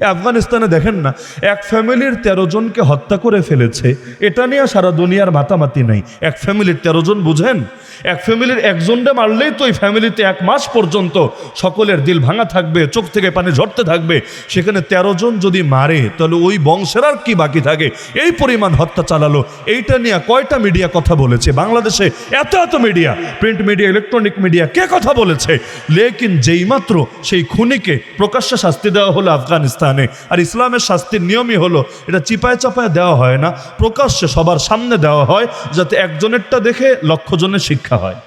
আফগানিস্তানে দেখেন না, এক ফ্যামিলির তেরো জনকে হত্যা করে ফেলেছে। এটা নিয়ে সারা দুনিয়ার মাতামাতি নাই। এক ফ্যামিলির তেরো জন বুঝেন? এক ফ্যামিলির একজনটা মারলেই তো ওই ফ্যামিলিতে এক মাস পর্যন্ত সকলের দিল ভাঙা থাকবে, চোখ থেকে পানি ঝরতে থাকবে। সেখানে তেরো জন যদি মারে, তাহলে ওই বংশের আর কি বাকি থাকে? এই পরিমাণ হত্যা চালালো। এইটা নিয়ে কয়টা মিডিয়া কথা বলেছে? বাংলাদেশে এত এত media, print media, electronic media, কে কথা বলেছে? লেকিন যেই মাত্র সেই খুনিকে প্রকাশ্যে শাস্তি দেওয়া হলো আফগানিস্তানে। আর ইসলামের শাস্তির নিয়মই হলো, এটা চিপায় চাপায় দেওয়া হয় না, প্রকাশ্যে সবার সামনে দেওয়া হয়, যাতে একজনেরটা দেখে লক্ষজনের শিক্ষা হয়।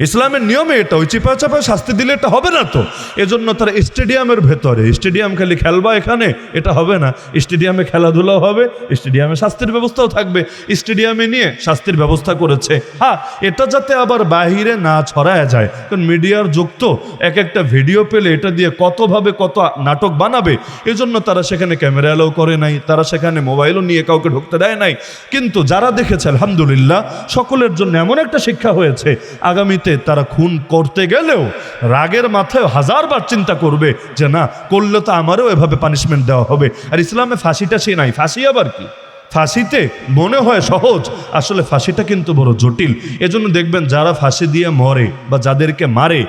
ইসলামের নিয়মে এটা ওই চিপা চাপায় শাস্তি দিলে এটা হবে না তো। এজন্য তারা স্টেডিয়ামের ভেতরে, স্টেডিয়াম খালি খেলবা এখানে, এটা হবে না। স্টেডিয়ামে খেলাধুলাও হবে, স্টেডিয়ামে শাস্তির ব্যবস্থাও থাকবে। স্টেডিয়ামে নিয়ে শাস্তির ব্যবস্থা করেছে। হ্যাঁ এটা যাতে আবার বাহিরে না ছড়ায় যায়। কারণ মিডিয়ার যুগ তো, এক একটা ভিডিও পেলে এটা দিয়ে কতভাবে কত নাটক বানাবে। এজন্য তারা সেখানে ক্যামেরা এলাও করে নাই, তারা সেখানে মোবাইলও নিয়ে কাউকে ঢুকতে দেয় নাই। কিন্তু যারা দেখেছে, আলহামদুলিল্লাহ, সকলের জন্য এমন একটা শিক্ষা হয়েছে। আগামীতে তারা খুন করতে গেলেও রাগের মাথায় হাজারবার চিন্তা করবে যে না, করলে তো আমারও এভাবে পানিশমেন্ট দেওয়া হবে। আর ইসলামে ফাঁসিটা সে নাই। ফাঁসি আবার কি? ফাঁসিতে মনে হয় সহজ, আসলে ফাঁসিটা কিন্তু বড় জটিল। এজন্য দেখবেন যারা ফাঁসি দিয়ে মরে বা যাদেরকে মারে,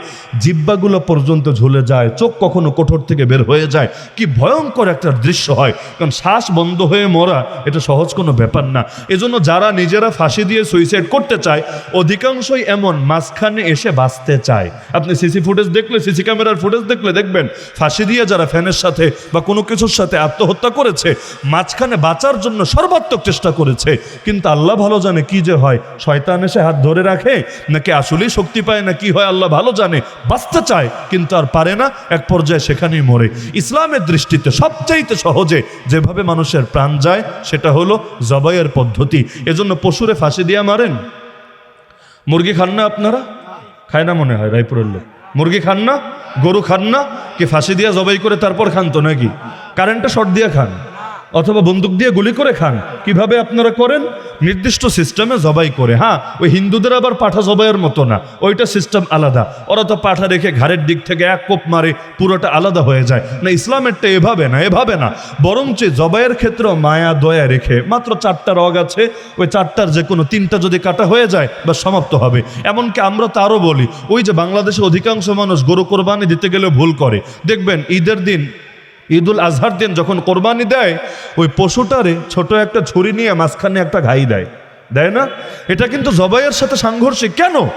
জিব্বাগুলো পর্যন্ত ঝুলে যায়, চোখ কখনো কোঠর থেকে বের হয়ে যায়। কি ভয়ঙ্কর একটা দৃশ্য হয়। কারণ শ্বাস বন্ধ হয়ে মরা, এটা সহজ কোনো ব্যাপার না। এজন্য যারা নিজেরা ফাঁসি দিয়ে সুইসাইড করতে চায়, অধিকাংশই এমন মাঝখানে এসে বাঁচতে চায়। আপনি সিসি ফুটেজ দেখলে, সিসি ক্যামেরার ফুটেজ দেখলে দেখবেন, ফাঁসি দিয়ে যারা ফ্যানের সাথে বা কোনো কিছুর সাথে আত্মহত্যা করেছে, মাঝখানে বাঁচার জন্য সর্বাত্মক চেষ্টা করেছে। কিন্তু আল্লাহ ভালো জানে কি যে হয়। শয়তান এসে হাত ধরে রাখে, নাকি আসলেই শক্তি পায়, না কি হয় আল্লাহ ভালো জানে। বাঁচতে চায়, কিন্তু আর পারে না, এক পর্যায়ে সেখানেই মরে। ইসলামের দৃষ্টিতে সবচাইতে সহজে যেভাবে মানুষের প্রাণ যায়, সেটা হলো জবাইয়ের পদ্ধতি। এজন্য পশুরে ফাঁসি দিয়ে মারেন। মুরগি খান না আপনারা? খায় না মনে হয়, রায়পুরের লোক। মুরগি খান না, গরু খান না, কি ফাঁসি দিয়ে জবাই করে তারপর খান তো নাকি? কারেন্টটা শর্ট দিয়ে খান। অথবা বন্দুক দিয়ে গুলি করে খান। কীভাবে আপনারা করেন? নির্দিষ্ট সিস্টেমে জবাই করে। হ্যাঁ ওই হিন্দুদের আবার পাঠা জবাইয়ের মতো না। ওইটা সিস্টেম আলাদা। ওরা তো পাঠা রেখে ঘাড়ের দিক থেকে এক কোপ মারে, পুরোটা আলাদা হয়ে যায়। না ইসলামেরটা এভাবে না এভাবে না। বরঞ্চ জবাইয়ের ক্ষেত্রেও মায়া, দয়া রেখে মাত্র চারটা রগ আছে। ওই চারটার যে কোনো তিনটা যদি কাটা হয়ে যায় বা সমাপ্ত হবে। এমনকি আমরা তো আরও বলি, ওই যে বাংলাদেশে অধিকাংশ মানুষ গরু কোরবানি দিতে গেলে ভুল করে। দেখবেন ঈদের দিন ঈদুল আজহার দিন যখন কোরবানি দেয়, ওই পশুটারে ছোট একটা ছুরি নিয়ে মাঝখানে একটা ঘাই দেয়। দেয় না? এটা কিন্তু জবাইয়ের সাথে সাংঘর্ষিক। কেন?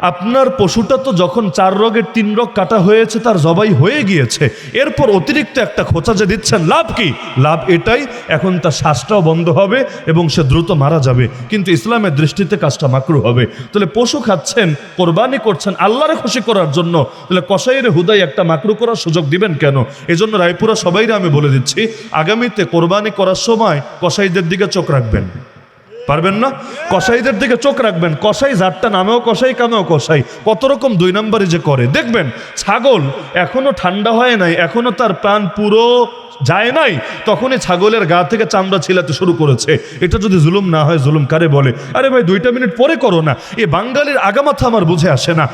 আপনার পশুটা তো যখন চার রগের তিন রগ কাটা হয়েছে, তার জবাই হয়ে গিয়েছে। এরপর অতিরিক্ত একটা খোঁচা যে দিচ্ছেন, লাভ কি? লাভ এটাই, এখন তার শ্বাসটাও বন্ধ হবে এবং সে দ্রুত মারা যাবে। কিন্তু ইসলামের দৃষ্টিতে কাজটা মাকরু হবে। তাহলে পশু খাচ্ছেন, কোরবানি করছেন, আল্লাহরে খুশি করার জন্য। তাহলে কসাইয়ের হুদাই একটা মাকরু করার সুযোগ দিবেন কেন? এজন্য রায়পুরা সবাইরে আমি বলে দিচ্ছি, আগামীতে কোরবানি করার সময় কসাইদের দিকে চোখ রাখবেন। পারবেন না? কসাইদের দিকে চোখ রাখবেন। কসাই ঝাড়টা নামেও কসাই, কামেও কসাই। কত রকম দুই নম্বরে যে করে। দেখবেন, ছাগল এখনও ঠান্ডা হয় নাই, এখনও তার প্রাণ পুরো যায় নাই, তখনই ছাগলের গা থেকে চামড়া ছিলাতে শুরু করেছে। এটা যদি জুলুম না হয়, জুলুম কারে বলে? আরে ভাই, দুইটা মিনিট পরে করো না। এ বাঙ্গালির আগামাথা আমার বুঝে আসে না।